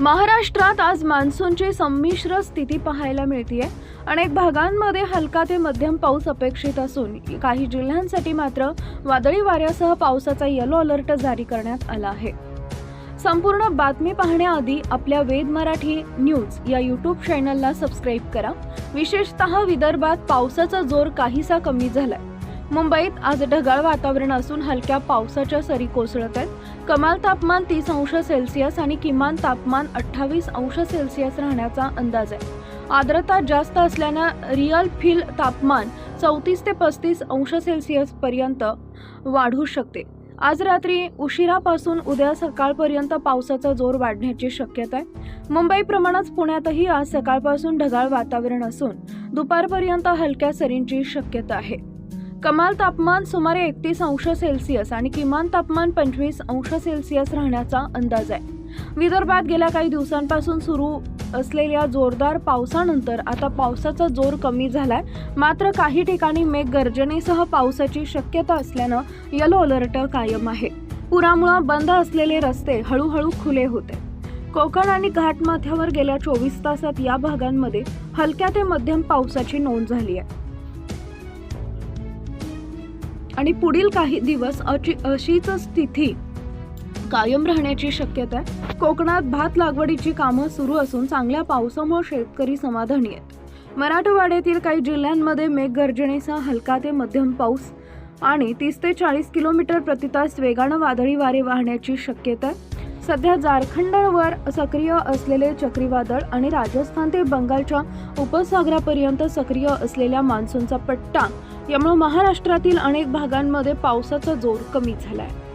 महाराष्ट्रात आज मान्सूनची संमिश्र स्थिती पाहायला मिळतीये. अनेक भागांमध्ये हलका ते मध्यम पाऊस अपेक्षित असून काही जिल्ह्यांसाठी मात्र वादळी वाऱ्यासह पावसाचा येलो अलर्ट जारी करण्यात आला आहे. संपूर्ण बातमी पाहण्याआधी आपल्या वेद मराठी न्यूज या यूट्यूब चॅनलला सबस्क्राईब करा. विशेषतः विदर्भात पावसाचा जोर काहीसा कमी झालाय. मुंबईत आज ढगाळ वातावरण असून हलक्या पावसाच्या सरी कोसळत आहेत. कमाल तापमान तीस अंश सेल्सिअस आणि किमान तापमान अठ्ठावीस अंश सेल्सिअस राहण्याचा अंदाज आहे. आर्द्रता जास्त असल्यानं रिअल फील तापमान चौतीस ते पस्तीस अंश सेल्सिअस पर्यंत वाढू शकते. आज रात्री उशिरापासून उद्या सकाळपर्यंत पावसाचा जोर वाढण्याची शक्यता आहे. मुंबईप्रमाणेच पुण्यातही आज सकाळपासून ढगाळ वातावरण असून दुपारपर्यंत हलक्या सरींची शक्यता आहे. कमाल तापमान सुमारे एकतीस अंश सेल्सिअस आणि किमान तापमान पंचवीस अंश सेल्सिअस राहण्याचा अंदाज आहे. विदर्भात गेल्या काही दिवसांपासून सुरू असलेल्या जोरदार पावसानंतर आता पावसाचा जोर कमी झालाय. मात्र काही ठिकाणी मेघगर्जनेसह पावसाची शक्यता असल्यानं येलो अलर्ट कायम आहे. पुरामुळे बंद असलेले रस्ते हळूहळू खुले होते. कोकण आणि घाटमाथ्यावर गेल्या चोवीस तासात या भागांमध्ये हलक्या ते मध्यम पावसाची नोंद झाली आहे. आणि पुढील काही दिवस अची अशीच स्थिती कायम राहण्याची शक्यता आहे. कोकणात भात लागवडीची कामं सुरू असून चांगल्या पावसामुळे शेतकरी समाधानी आहेत. मराठवाड्यातील काही जिल्ह्यांमध्ये मेघगर्जनेसह हलका ते मध्यम पाऊस आणि तीस ते चाळीस किलोमीटर प्रतितास वेगानं वादळी वारे वाहण्याची शक्यता आहे. सध्या झारखंडवर सक्रिय असलेले चक्रीवादळ आणि राजस्थान ते बंगालच्या उपसागरापर्यंत सक्रिय असलेल्या मान्सूनचा पट्टा यामुळे महाराष्ट्रातील अनेक भागांमध्ये पावसाचा जोर कमी झाला आहे